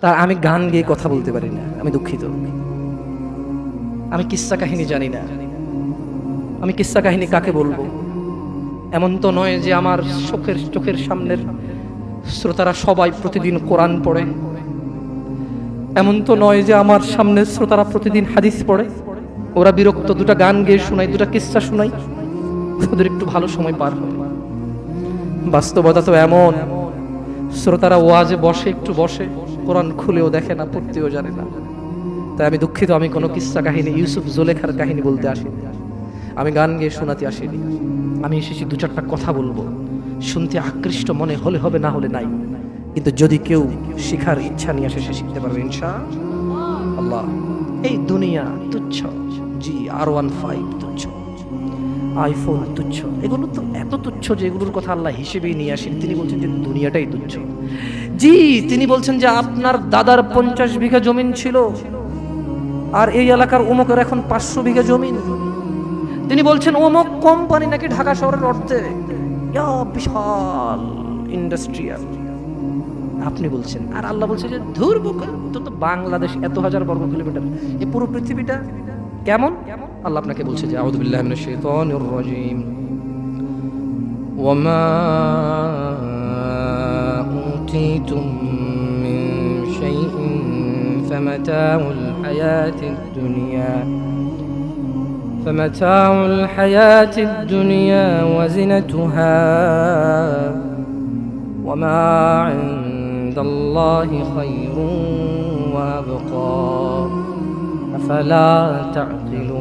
তা আমি গান গেয়ে কথা বলতে পারি না, আমি দুঃখিত। আমি কিস্সা কাহিনী জানি না। আমি কিস্সা কাহিনী কাকে বলব? এমন তো নয় যে আমার চোখের চোখের সামনের শ্রোতারা সবাই প্রতিদিন কোরআন পড়ে। এমন তো নয় যে আমার সামনের শ্রোতারা প্রতিদিন হাদিস পড়ে। ওরা বিরক্ত, দুটা গান গেয়ে শোনাই দুটা কিস্সা শোনাই ওদের একটু ভালো সময় পার হয়। বাস্তবতা তো এমন, শ্রোতারা ওয়াজে বসে, একটু বসে। কোরআন খুলেও দেখে না, পড়তেও জানে না। তাই আমি দুঃখিত, আমি কোনো কিস্সা কাহিনী, ইউসুফ জোলেখার কাহিনী বলতে আসিনি। আমি গান গেয়ে শোনাতে আসিনি। আমি এসেছি দু চারটা কথা বলব। শুনতে আকৃষ্ট মনে হলে হবে, না হলে নাই। কিন্তু যদি কেউ শিখার ইচ্ছা নিয়ে আসে, সে শিখতে পারবে ইনশা আল্লাহ। এই দুনিয়া তুচ্ছ। জি, আর ওয়ান ফাইভ তুচ্ছ। আইফোন তুচ্ছ। এগুলো তো এত তুচ্ছ যে এগুলোর কথা আল্লাহ হিসেবেই নিয়ে আসেন। তিনি বলছেন যে দুনিয়াটাই তুচ্ছ। জি, তিনি বলছেন যে আপনার দাদার পঞ্চাশ বিঘা জমিন ছিল। আর এই এলাকার অমুকের এখন পাঁচশো বিঘা জমিন। তিনি বলছেন, অমুক কোম্পানি নাকি ঢাকা শহরের অর্থে বিশাল ইন্ডাস্ট্রিয়াল। আপনি বলছেন, আর আল্লাহ বলছে যে ধুর তো বাংলাদেশ এত হাজার বর্গ কিলোমিটার এই পুরো পৃথিবীটা কেমন কেমন? আল্লাহ আপনাকে বলছে যে আউযু বিল্লাহি মিনাশ শাইতানির রাজিম ওয়ামা উতিতুম মিন শাইইন ফামাতাউল হায়াতিদ দুনিয়া فمتاع الحياة الدنيا وزنتها وما عند الله خير وأبقى أفلا تعقلون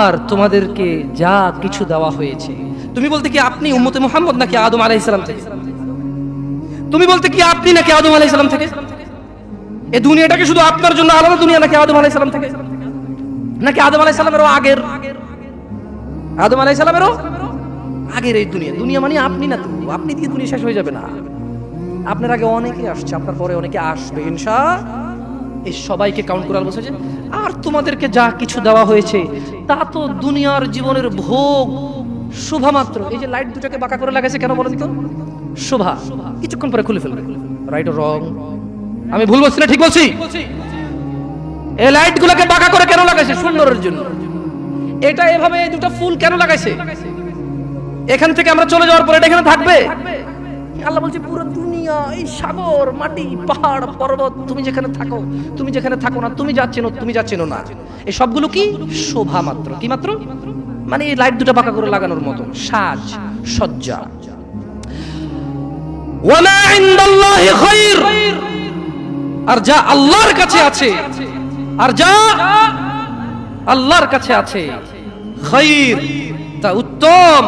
আর তোমাদেরকে যা কিছু দেওয়া হয়েছে। তুমি বলতে কি আপনি উম্মতে মুহাম্মদ নাকি আদম সালাম থেকে? তুমি বলতে কি আপনি নাকি আদম সালাম থেকে? এই দুনিয়াটাকে শুধু আপনার জন্য আলাদা দুনিয়া নাকি আদম সালাম থেকে? নাকি আদম আলাইহিস সালামেরও আগের? আদম সালামেরও আগের এই দুনিয়া। দুনিয়া মানে আপনি না তো আপনি দিয়ে দুনিয়া শেষ হয়ে যাবে না। আপনার আগে অনেকে আসছে, আপনার পরে অনেকে আসবে, ইনশা এই সবাইকে কাউন্ট করে বলছে যে আর তোমাদেরকে যা কিছু দেওয়া হয়েছে, তা তো দুনিয়ার জীবনের ভোগ। শোভা মাত্র। এই যে লাইট দুটাকে বাঁকা করে লাগাইছে, কেন বলেন তো শোভা। কিছুক্ষণ পরে খুলে ফেলবে। রাইট ও রং আমি ভুল বলছি না? ঠিক বলছি? এই লাইট গুলোকে বাঁকা করে কেন লাগাইছে? সুন্দরের জন্য। এটা এভাবে দুটো ফুল কেন লাগাইছে? এখান থেকে আমরা চলে যাওয়ার পরে এটা এখানে থাকবে? আল্লাহ বলছে, পুরো দুনিয়া এই সাগর, মাটি, পাহাড়, পর্বত, তুমি যেখানে থাকো, তুমি যেখানে থাকো না, তুমি যাচ্ছেন তুমি যাচ্ছেন না। এই সবগুলো কি? শোভা মাত্র। কি মাত্র? মানে এই লাইট দুটো পাকা করে লাগানোর মতো। সাজ, সজ্জা। আর যা আল্লাহর কাছে আছে, আর যা আল্লাহর কাছে আছে খায়র তা উত্তম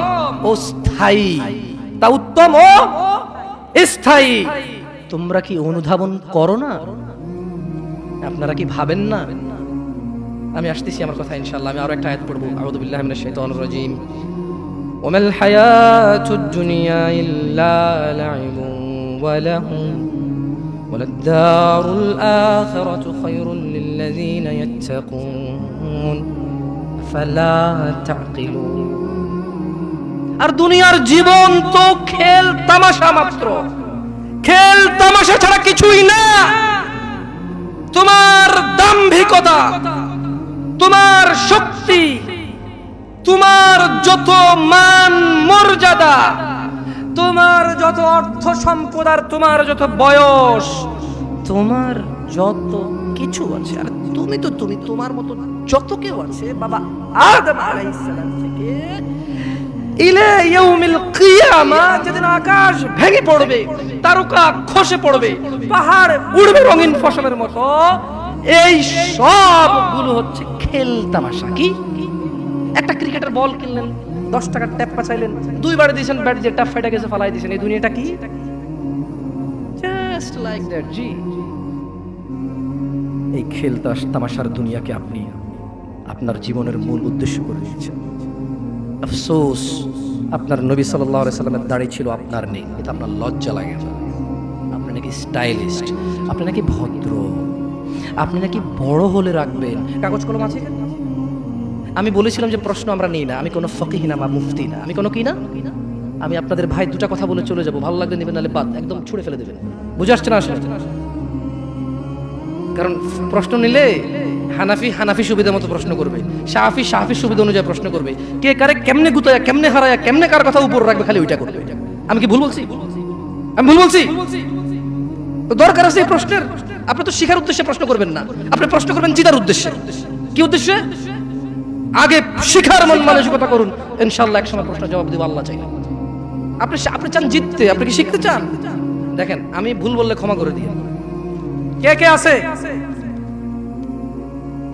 ও স্থায়ী। তা উত্তম ও স্থায়ী তোমরা কি অনুধাবন করো না আপনারা কি ভাবেন না আমি আসতেছি আমার কথা ইনশাআল্লাহ আমি আরো একটা আয়াত পড়বো আউযু বিল্লাহি মিনাশ শাইতানির রাজিম وما الحياة الدنيا إلا لعب ولهو وللدار الآخرة خير للذين يتقون فلا تعقلون আর দুনিয়ার জীবন তো খেল তামাশা মাত্র। খেল তামাশা ছাড়া কিছুই না। তোমার দাম্ভিকতা, তোমার শক্তি, তোমার যত মান মর্যাদা, তোমার যত অর্থ সম্পদ আর তোমার যত বয়স, তোমার যত কিছু আছে। আর তুমি তো, তুমি তোমার মতো যত কেউ আছে, বাবা আদম আলাইহিস সালাম থেকে ইলে ইয়াউমিল কিয়ামা, যেদিন আকাশ ভেঙে পড়বে খসে পড়বে, পাহাড় উড়বে রঙিন ফসলের মতো, এই সবগুলো হচ্ছে খেল তামাশা। কি? একটা ক্রিকেটার বল কিনলেন, দশ ট্যাপ পাচাইলেন, দুইবার দিয়েছেন ব্যাট গেছে, ফালাই দিয়েছেন। এই দুনিয়াটা কি? জাস্ট লাইক দ্যাট জি। এই খেল তামাশার দুনিয়াকে আপনি আপনার জীবনের মূল উদ্দেশ্য করে দিয়েছেন। আফসোস, আপনার নবী সাল্লাহ সাল্লামের দাড়ি ছিল আপনার নেই, এটা আপনার লজ্জা লাগে আপনি নাকি স্টাইলিস্ট, আপনি নাকি ভদ্র, আপনি নাকি বড় হলে রাখবেন। কাগজ কলম আছে আমি বলেছিলাম যে প্রশ্ন আমরা নিই না, আমি কোনো ফকিহ না বা মুফতি না। আমি কোনো কি না? আমি আপনাদের ভাই দুটা কথা বলে চলে যাব, ভালো লাগলে নেবেন, নাহলে বাদ, একদম ছুঁড়ে ফেলে দেবেন। বুঝে আসছে না আসলে? কারণ প্রশ্ন নিলে হানাফি হানাফি সুবিধা মতো প্রশ্ন করবে সাহাফি সাহাফি সুবিধা অনুযায়ী প্রশ্ন করবে, কে কারে কেমনে গুতায়, কেমনে হারায়, কেমনে কার কথা উপর রাখবে খালি ওইটা করবে। আমি কি ভুল বলছি? আমি ভুল বলছি? দরকার আছে এই প্রশ্নের? আপনি তো শিখার উদ্দেশ্যে প্রশ্ন করবেন না। আপনি প্রশ্ন করবেন জিতার উদ্দেশ্যে। কি উদ্দেশ্যে? আগে শিখার মন মানসিকতা করুন। ইনশাল্লাহ এক সময় প্রশ্ন জবাব দিব, আল্লাহ চাই আপনি আপনি চান জিততে, আপনি কি শিখতে চান? দেখেন, আমি ভুল বললে ক্ষমা করে দিয়ে কে কে আছে?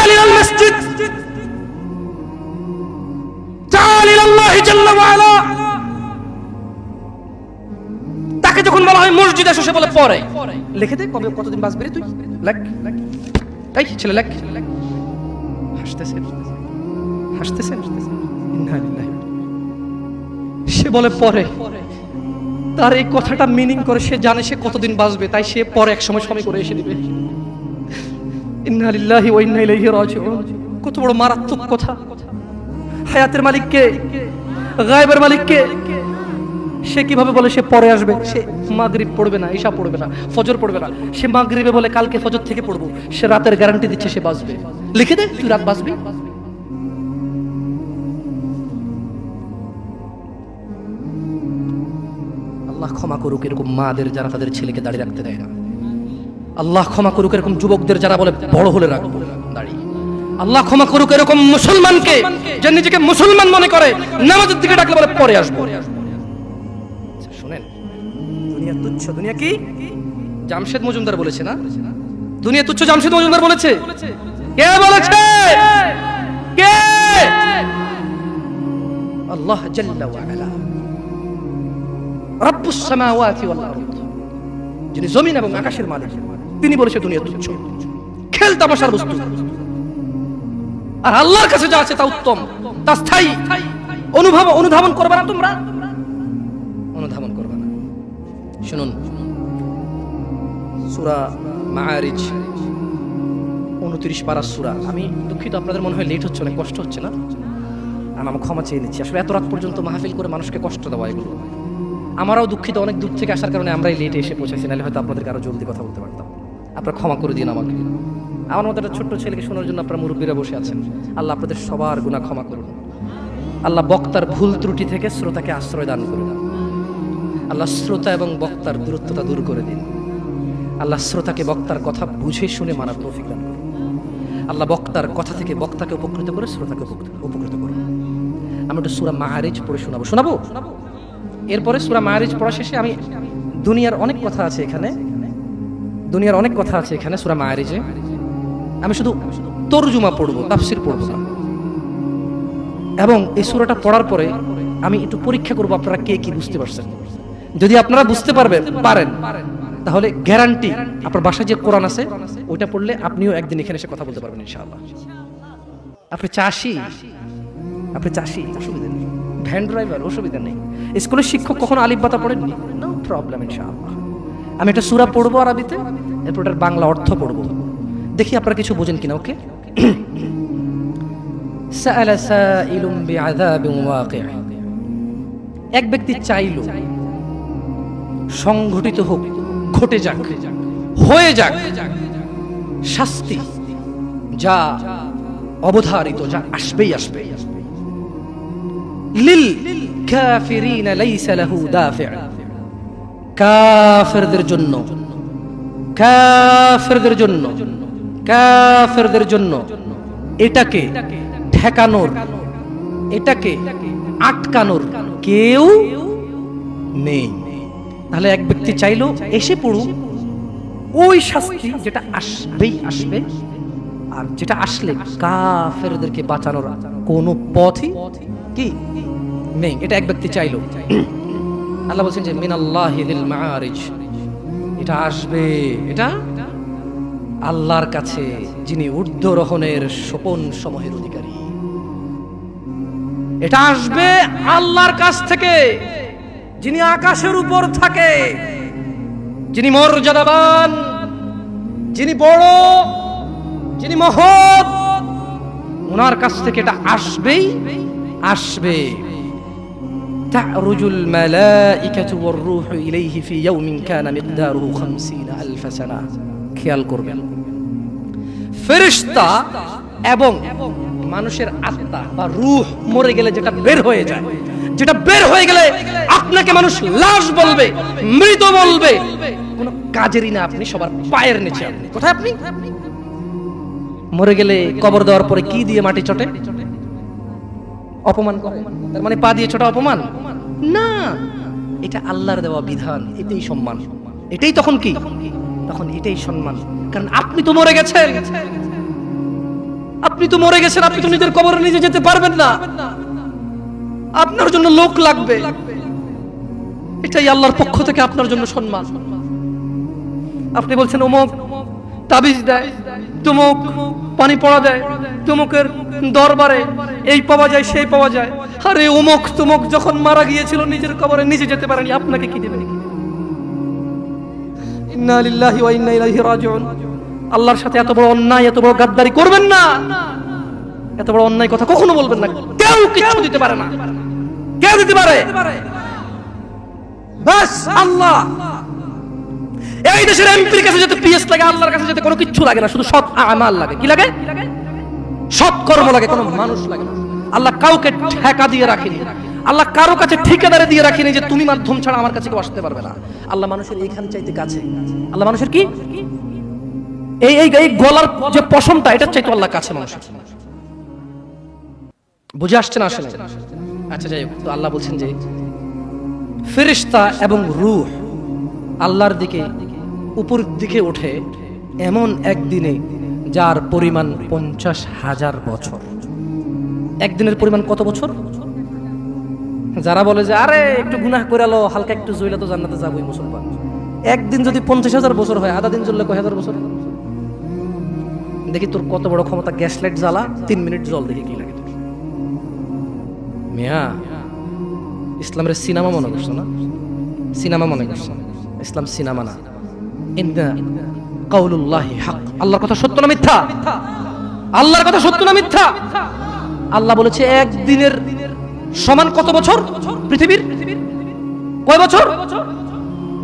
تعال إلى المسجد تعال إلى الله جل وعلا তাকে যখন বলা হয় মসজিদ এসে সে বলে পরে লিখে দে কবে কতদিন বাঁচবি রে তুই লেখ এই ছেলে লেখ হাসতেছে হাসতেছে ইন্না লিল্লাহি। সে বলে পরে তার এই কথাটা মিনিং করে সে জানে সে কতদিন বাঁচবে তাই সে পরে এক সময় সময় করে এসে দিবে ইন্না লিল্লাহি ওয়া ইন্না ইলাইহি রাজিউন। কত বড় মারাত্মক কথা। হায়াতের মালিক কে গায়েবের মালিক কে সে কীভাবে বলে সে পরে আসবে? সে মাগরিব পড়বে না, ঈশা পড়বে না, ফজর পড়বে না। সে মাগরিবে বলে কালকে ফজর থেকে পড়ব। সে রাতের গ্যারান্টি দিচ্ছে সে বাঁচবে। লিখে দে, তুই রাত বাঁচবি? আল্লাহ ক্ষমা করুক, এরকম মাদের যারা তাদের ছেলেকে দাঁড়িয়ে রাখতে দেয় না। আল্লাহ ক্ষমা করুক এরকম যুবকদের যারা বলে বড় হলে রাখব। দাঁড়িয়ে। আল্লাহ ক্ষমা করুক এরকম মুসলমানকে যে নিজেকে মুসলমান মনে করে নামাজের দিকে ডাকলে বলে পরে আসব। আচ্ছা, দুনিয়া তুচ্ছ দুনিয়া কি? জামশেদ মজুমদার বলেছে না? দুনিয়া তুচ্ছ জামশেদ মজুমদার বলেছে? কে বলেছে? কে? আল্লাহ জাল্লা রব্বুস সামাওয়াতি ওয়াল আরদ। যিনি জমিন এবং আকাশের মালিক। তিনি বলেছে, দুনিয়া তুচ্ছ খেল তামাশার বস্তু। আর আল্লাহর কাছে যা আছে তা উত্তম, তা স্থায়ী। অনুভব, অনুধাবন করবে না তোমরা? অনুধাবন করবে না। শুনুন, সূরা মাআরিজ, উনত্রিশ পারা সূরা। আমি দুঃখিত, আপনাদের মনে হয় লেট হচ্ছে, অনেক কষ্ট হচ্ছে না? আমি আমার ক্ষমা চেয়ে নিচ্ছি। আসলে এত রাত পর্যন্ত মাহফিল করে মানুষকে কষ্ট দেওয়া এগুলো। আমরাও দুঃখিত, অনেক দূর থেকে আসার কারণে আমরাই লেটে এসে পৌঁছেছি নাহলে হয়তো আপনাদেরকে আরও জলদি কথা বলতে পারতাম। আপনারা ক্ষমা করে দিন আমাকে। আমার মতো একটা ছোট্ট ছেলেকে শোনার জন্য আপনারা মুরব্বীরা বসে আছেন। আল্লাহ আপনাদের সবার গুণা ক্ষমা করুন। আল্লাহ বক্তার ভুল ত্রুটি থেকে শ্রোতাকে আশ্রয় দান করে করুন আল্লাহ শ্রোতা এবং বক্তার দূরত্বতা দূর করে দিন। আল্লাহ শ্রোতাকে বক্তার কথা বুঝে শুনে মানার তৌফিক দান করুন। আল্লাহ বক্তার কথা থেকে বক্তাকে উপকৃত করে শ্রোতাকে উপকৃত উপকৃত করুন। আমি একটু সুরা মাহারিজ পড়ে শোনাবো। শোনাবো? এরপরে সুরা মাহারিজ পড়া শেষে আমি দুনিয়ার অনেক কথা আছে এখানে। দুনিয়ার অনেক কথা আছে এখানে, সুরা মাহারিজে আমি শুধু তরজুমা পড়ব, তাফসির পড়ব। না এবং এই সুরাটা পড়ার পরে আমি একটু পরীক্ষা করব আপনারা কে কি বুঝতে পারছেন। যদি আপনারা বুঝতে পারবেন, পারেন, তাহলে গ্যারান্টি আপনার বাসায় যে কোরআন আছে, ওইটা পড়লে আপনিও একদিন এখানে এসে কথা বলতে পারবেন ইনশাআল্লাহ। আপনি চাষি আপনি চাষি, অসুবিধা নেই। ভ্যান ড্রাইভার অসুবিধা নেই। স্কুলের শিক্ষক কখনো আলিফ বাতা পড়েননি? নো প্রবলেম ইনশাআল্লাহ। আমি একটা সুরা পড়ব আরবিতে, এরপর এটার বাংলা অর্থ পড়ব। দেখি আপনারা কিছু বোঝেন কিনা, ওকে? এক ব্যক্তি চাইল, সংঘটিত হোক, ঘটে যাক, হয়ে যাক, শাস্তি যা অবধারিত, যা আসবেই আসবে। লিল লাইসা লাহু দাফি'আ। কাফিরদের জন্য। কাফেরদের জন্য। কাফেরদের জন্য। এটাকে ঠেকানোর, এটাকে আটকানোর কেউ নেই। তাহলে এক ব্যক্তি চাইলো এসে পড়ুক। ওই শাস্তি যেটা আসবেই আসবে। আর যেটা আসলে কাফেরদেরকে বাঁচানোর কোনো পথই কি? নেই। এটা এক ব্যক্তি চাইলো। আল্লাহ বলছেন যে মিনাল্লাহিল মাআরিজ। এটা আসবে, এটা? আল্লাহর কাছে, যিনি ঊর্ধ্বরোহণের সোপন সময়ের অধিকারী। এটা আসবে আল্লাহর কাছ থেকে, যিনি আকাশের উপর থাকে, যিনি মর্যাদাবান, যিনি বড়, যিনি মহৎ। ওনার কাছ থেকে এটা আসবেই, আসবে। تعرج الملائكة والروح إليه في يوم كان مقداره خمسين ألف سنة খেয়াল করবেন ফেরেশতা এবং মানুষের আত্মা বা রূহ মরে গেলে যেটা বের হয়ে যায় যেটা বের হয়ে গেলে আপনাকে মানুষ লাশ বলবে মৃত বলবে কোনো কাজেরই না আপনি সবার পায়ের নিচে আপনি কোথায় আপনি মরে গেলে কবর দেওয়ার পরে কি দিয়ে মাটি চটে অপমান করে। তার মানে পা দিয়ে ছোটা অপমান? না। এটা আল্লাহর দেওয়া বিধান, এটাই সম্মান। এটাই তখন কি? তখন এটাই সম্মান। কারণ আপনি তো মরে গেছেন। আপনি তো মরে গেছেন, আপনি তো নিজের কবরে নিজে যেতে পারবেন না। আপনার জন্য লোক লাগবে। এটাই আল্লাহর পক্ষ থেকে আপনার জন্য সম্মান। আপনি বলছেন, অমুক তাবিজ দেয়, তুমুক পানি পড়া দেয়, তুমুকের দরবারে এই পাওয়া যায়, সেই পাওয়া যায়। আরে, অমুক তুমুক যখন মারা গিয়েছিল, নিজের কবরে নিজে যেতে পারেনি, আপনাকে কি দেবে? আল্লাহর সাথে এত বড় অন্যায়, এত বড় গাদ্দারি করবেন না। এত বড় অন্যায় কথা কখনো বলবেন না। কেউ কিছু দিতে পারে না। কেউ দিতে পারে। বাস, আল্লাহ। এই দেশের এমপির কাছে যাতে, পিএস লাগে, আল্লাহর কাছে যাতে কোনো কিচ্ছু লাগে না, শুধু সৎ আমাল লাগে। কি লাগে? সৎ কর্ম লাগে, কোনো মানুষ লাগে আল্লাহ কাউকে ঠেকা দিয়ে রাখেনি। আল্লাহ কারও কাছে ঠিকাদারে দিয়ে রাখেনি যে তুমি মাধ্যম ছাড়া আমার কাছে কেউ আসতে পারবে না। আল্লাহ মানুষের এইখান চাইতে কাছে। আল্লাহ মানুষের কি? এই এই গলার যে পশমটা, এটার চাইতে আল্লাহ কাছে মানুষের বুঝে আসছে না আসলে? আচ্ছা যাই হোক, তো আল্লাহ বলছেন যে ফেরিস্তা এবং রূহ আল্লাহর দিকে উপর দিকে ওঠে এমন একদিনে যার পরিমাণ পঞ্চাশ হাজার বছর। একদিনের পরিমাণ কত বছর? যারা বলে যে, আরে, একটু গুনাহ করে লো হালকা একটু জইলে তো জান্নাতে যাবোই মুসলমান। একদিন যদি পঞ্চাশ হাজার বছর হয়, আধা দিন জ্বললে কয় হাজার বছর? দেখি তোর কত বড় ক্ষমতা গ্যাস লাইট জ্বালা, তিন মিনিট জল দেখি কি লাগে তোর। মিয়া, ইসলামের সিনেমা মনে করছ না? সিনেমা মনে করছ? ইসলাম সিনেমা না। কাউলুল্লাহি হক। আল্লাহর কথা সত্য না মিথ্যা? আল্লাহর কথা সত্য না মিথ্যা? আল্লাহ বলেছে, একদিনের সমান কত বছর পৃথিবীর? কয় বছর?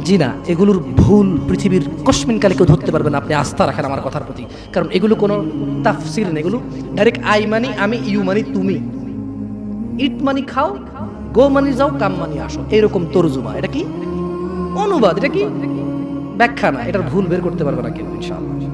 জি না, এগুলোর ভুল পৃথিবীর কসমিন কালে কেউ ধরতে পারবে না। আপনি আস্থা রাখেন আমার কথার প্রতি। কারণ এগুলো কোনো তাফসির নেই। এগুলো ডাইরেক্ট আই মানি আমি ইউ মানি তুমি। ইট মানি খাও গো মানি যাও কাম মানি আসো। এরকম তরজুমা। এটা কি? অনুবাদ। এটা কি? ব্যাখ্যা না এটার ভুল বের করতে পারবে না কেউ ইনশাআল্লাহ।